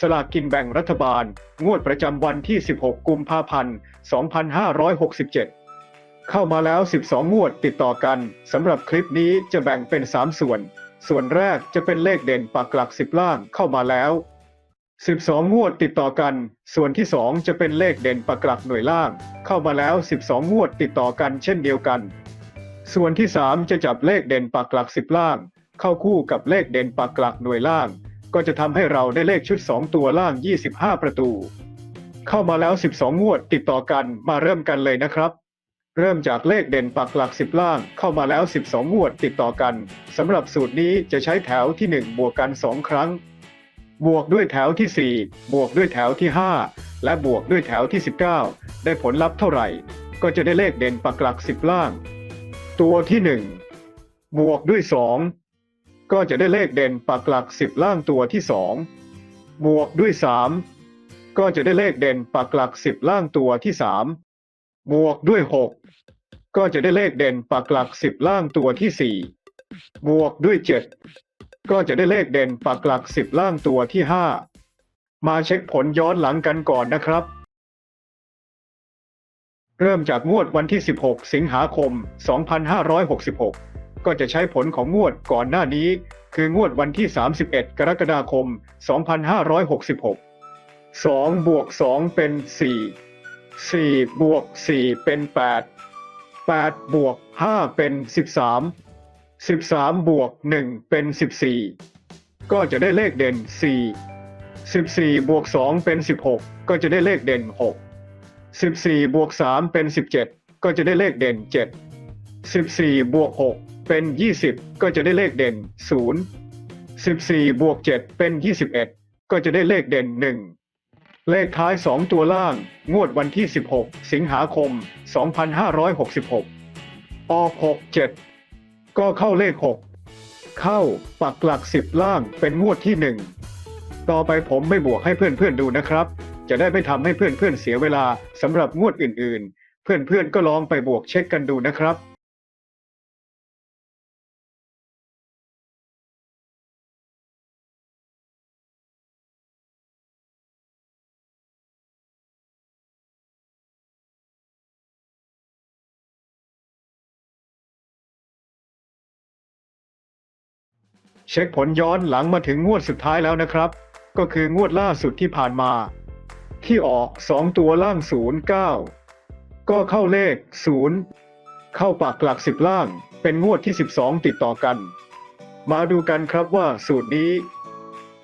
สลากกินแบ่งรัฐบาล งวดประจำวันที่ 16 กุมภาพันธ์ 2567 เข้ามาแล้ว 12 งวดติดต่อกัน สำหรับคลิปนี้จะแบ่งเป็น 3 ส่วน ส่วนแรกจะเป็นเลขเด่นปักหลัก 10 ล่างเข้ามาแล้ว 12 งวดติดต่อกัน ส่วนที่ 2 จะเป็นเลขเด่นปักหลักหน่วยล่าง เข้ามาแล้ว 12 งวดติดต่อกันเช่นเดียวกัน ส่วนที่ 3 จะจับเลขเด่นปักหลัก 10 ล่าง เข้าคู่กับเลขเด่นปักหลักหน่วยล่าง ก็จะทำให้เราได้เลขชุด 2 ตัวล่าง 25 ประตู เข้ามาแล้ว 12 งวดติดต่อกันมาเริ่มกันเลยนะครับ เริ่มจากเลขเด่นปักหลัก 10 ล่างเข้ามาแล้ว 12 งวดติดต่อกันสำหรับสูตรนี้จะใช้แถวที่ 1 บวกกัน 2 ครั้ง บวกด้วยแถวที่ 4 บวกด้วยแถวที่ 5 และบวกด้วยแถวที่ 19 ได้ผลลัพธ์เท่าไหร่ ก็จะได้เลขเด่นปักหลัก 10 ล่าง ตัวที่ 1 บวกด้วย 2 ก็จะได้เลขเด่นปักหลัก 10 ล่างตัวที่ 2 บวกด้วย 3 ก็จะได้เลขเด่นปักหลัก 10 ล่างตัวที่ 3 บวกด้วย 6 ก็จะได้เลขเด่นปักหลัก 10 ล่างตัวที่ 4 บวกด้วย 7 ก็จะได้เลขเด่นปักหลัก 10 ล่างตัวที่ 5 มาเช็คผลย้อนหลังกันก่อนนะครับเริ่มจากงวดวันที่ 16 สิงหาคม 2566 ก็จะใช้ผลของงวดก่อนหน้านี้ คืองวดวันที่ 31 กรกฎาคม 2566 2 บวก 2 เป็น 4 4 บวก 4 เป็น 8 8 บวก 5 เป็น 13 13 บวก 1 เป็น 14 ก็จะได้เลขเด่น 4 14 บวก 2 เป็น 16 ก็จะได้เลขเด่น 6 14 บวก 3 เป็น 17 ก็จะได้เลขเด่น 7 14 บวก 6 เป็น 20 ก็จะได้เลขเด่น 0 14 บวก 7 เป็น 21 ก็จะได้เลขเด่น 1 เลขท้าย 2 ตัวล่าง งวดวันที่ 16 สิงหาคม 2566 ออก 67 ก็เข้าเลขหกเข้าปักหลักสิบล่างเป็นงวดที่หนึ่งต่อไปผมไม่บวกให้เพื่อนๆดูนะครับ จะได้ไม่ทำให้เพื่อนๆเสียเวลาสำหรับงวดอื่นๆ เพื่อนๆก็ลองไปบวกเช็คกันดูนะครับ เช็คผลย้อนหลังมาถึงงวดสุดท้ายแล้วนะครับ ก็คืองวดล่าสุดที่ผ่านมา ที่ออก 2 ตัวล่าง 0 9 ก็เข้าเลข 0 เข้าปากหลัก 10 ล่าง เป็นงวดที่ 12 ติดต่อกัน มาดูกันครับว่าสูตรนี้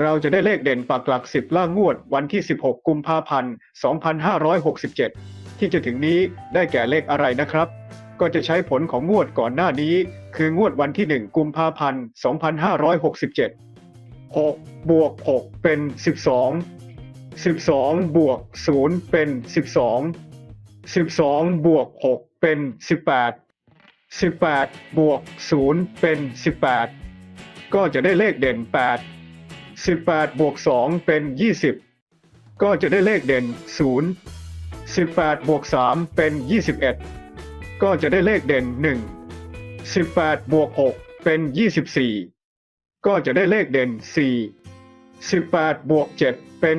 เราจะได้เลขเด่นปากหลัก 10 ล่างงวดวันที่ 16 กุมภาพันธ์ 2567 ที่จะถึงนี้ได้แก่เลขอะไรนะครับ ก็จะใช้ผลของงวดก่อนหน้านี้ คืองวดวันที่ 1 กุมภาพันธ์ 2567 6 บวก 6 เป็น 12 12 บวก 0 เป็น 12 12 บวก 6 เป็น 18 18 บวก 0 เป็น 18 ก็จะได้เลขเด่น 8 18 บวก 2 เป็น 20 ก็จะได้เลขเด่น 0 18 บวก 3 เป็น 21 ก็จะได้เลขเด่น1 18บวก6เป็น24ก็จะได้เลขเด่น4 18บวก7เป็น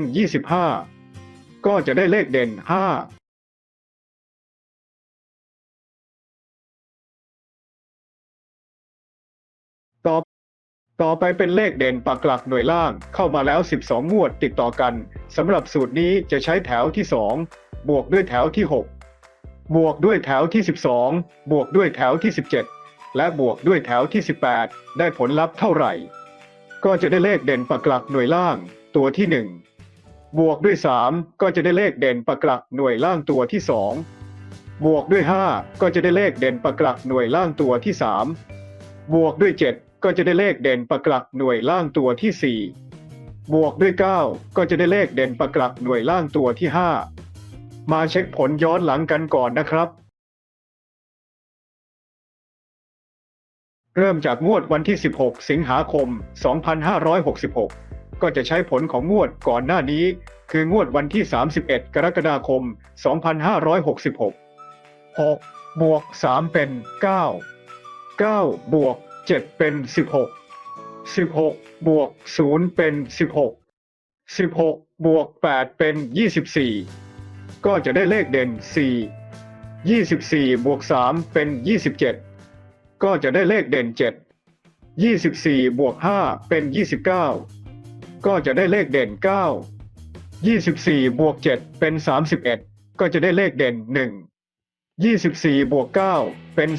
25ก็จะได้เลขเด่น5ต่อต่อไปเป็นเลขเด่นปักหลักหน่วยล่างเข้ามาแล้ว 12งวดติดต่อกันสำหรับสูตรนี้จะใช้แถวที่ 2 บวกด้วยแถวที่ 6 บวกด้วยแถวที่ 12 บวกด้วยแถวที่ 17 และบวกด้วยแถวที่ 18 ได้ผลลัพธ์เท่าไหร่ ก็จะได้เลขเด่นปักหลักหน่วยล่างตัวที่ 1 บวกด้วย 3 ก็จะได้เลขเด่นปักหลักหน่วยล่างตัวที่ 2 บวกด้วย 5 ก็จะได้เลขเด่นปักหลักหน่วยล่างตัวที่ 3 บวกด้วย 7 ก็จะได้เลขเด่นปักหลักหน่วยล่างตัวที่ 4 บวกด้วย 9 ก็จะได้เลขเด่นปักหลักหน่วยล่างตัวที่ 5 มาเช็คผลย้อนหลังกันก่อนนะครับ เริ่มจากงวดวันที่ 16 สิงหาคม 2566 ก็จะใช้ผลของงวดก่อนหน้านี้ คืองวดวันที่ 31 กรกฎาคม 2566 6 บวก 3 เป็น 9 9 บวก 7 เป็น 16 16 บวก 0 เป็น 16 16 บวก 8 เป็น 24 ก็จะได้เลขเด่น 4 24 บวก 3 เป็น 27 ก็จะได้เลขเด่น 7 24 บวก 5 เป็น 29 ก็จะได้เลขเด่น 9 24 บวก 7 เป็น 31 ก็จะได้เลขเด่น 1 24 บวก 9 เป็น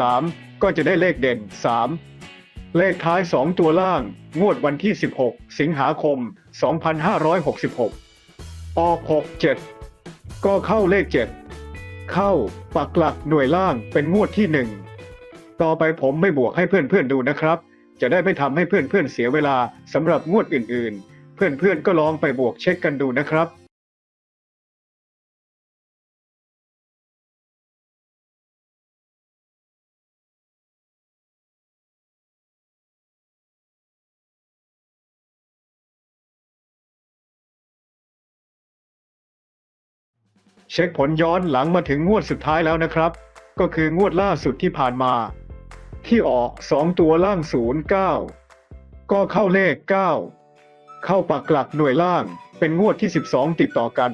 33 ก็จะได้เลขเด่น 3เลขท้าย 2 ตัวล่าง งวดวันที่ 16 สิงหาคม 2566 ออก 67 ก็เข้าเลข7เข้าปักหลักหน่วยล่างเป็นงวดที่1ต่อไปผมไม่บวกให้เพื่อนๆดูนะครับ จะได้ไม่ทำให้เพื่อนๆเสียเวลาสำหรับงวดอื่นๆ เพื่อนๆก็ลองไปบวกเช็คกันดูนะครับ เช็คผลย้อนหลังมาถึงงวดสุดท้ายแล้วนะครับ ก็คืองวดล่าสุดที่ผ่านมา ที่ออก 2 ตัวล่าง 0 9 ก็เข้าเลข 9 เข้าปักหลักหน่วยล่างเป็นงวดที่ 12 ติดต่อกัน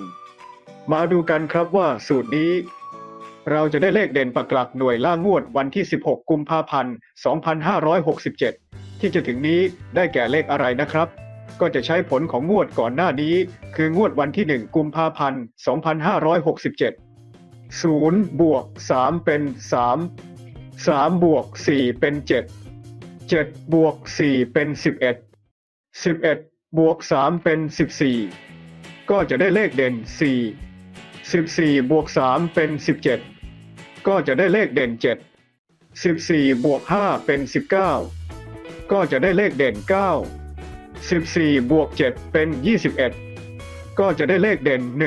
มาดูกันครับว่าสูตรนี้ เราจะได้เลขเด่นปักหลักหน่วยล่างงวดวันที่ 16 กุมภาพันธ์ 2567 ที่จะถึงนี้ได้แก่เลขอะไรนะครับ ก็จะใช้ผลของงวดก่อนหน้านี้ คืองวดวันที่ 1 กุมภาพันธ์ 2567 0บวก3เป็น 3 3บวก4เป็น 7 7บวก4เป็น 11 11บวก3เป็น 14 ก็จะได้เลขเด่น 4 14บวก3เป็น 17 ก็จะได้เลขเด่น 7 14บวก5เป็น 19 ก็จะได้เลขเด่น 9 14บวก7เป็น 21 ก็จะได้เลขเด่น 1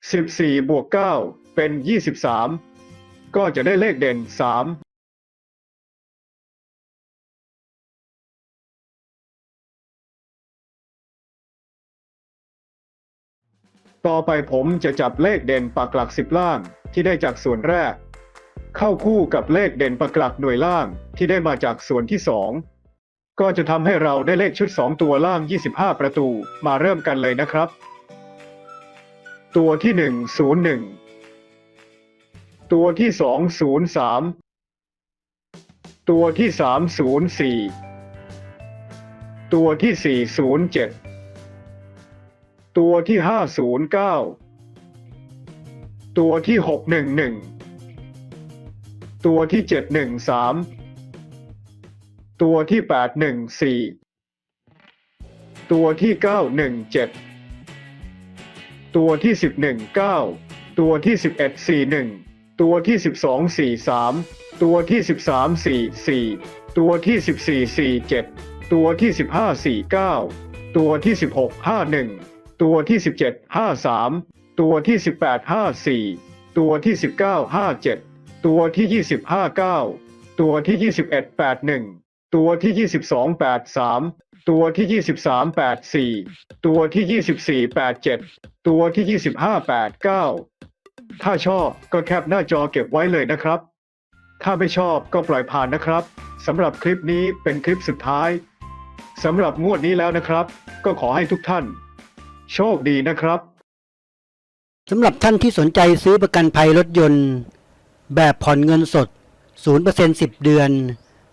14บวก9เป็น 23 ก็จะได้เลขเด่น 3ต่อไปผมจะจับเลขเด่นปักหลักสิบล่างที่ได้จากส่วนแรก เข้าคู่กับเลขเด่นปักหลักหน่วยล่างที่ได้มาจากส่วนที่สอง ก็จะทำให้เราได้เลขชุด 2 ตัวล่าง 25 ประตูมาเริ่มกันเลยนะครับ ตัวที่ 1 01 ตัวที่ 2 03 ตัวที่ 3 04 ตัวที่ 4 07 ตัวที่ 509 ตัวที่ 611 ตัวที่ 713 ตัวที่814ตัวที่917ตัวที่119ตัวที่1141ตัวที่1243ตัวที่1344ตัวที่1447ตัวที่1549ตัวที่1651ตัวที่1753ตัวที่1854ตัวที่1957ตัวที่2559ตัวที่2181 ตัวที่2283ตัวที่2384ตัวที่2487ตัวที่2589ถ้าชอบก็แคปหน้าจอเก็บไว้เลยนะครับ ถ้าไม่ชอบก็ปล่อยผ่านนะครับสำหรับคลิปนี้เป็นคลิปสุดท้ายสำหรับงวดนี้แล้วนะครับ ก็ขอให้ทุกท่าน โชคดีนะครับสำหรับท่านที่สนใจซื้อประกันภัยรถยนต์ แบบผ่อนเงินสด 0% 10 เดือน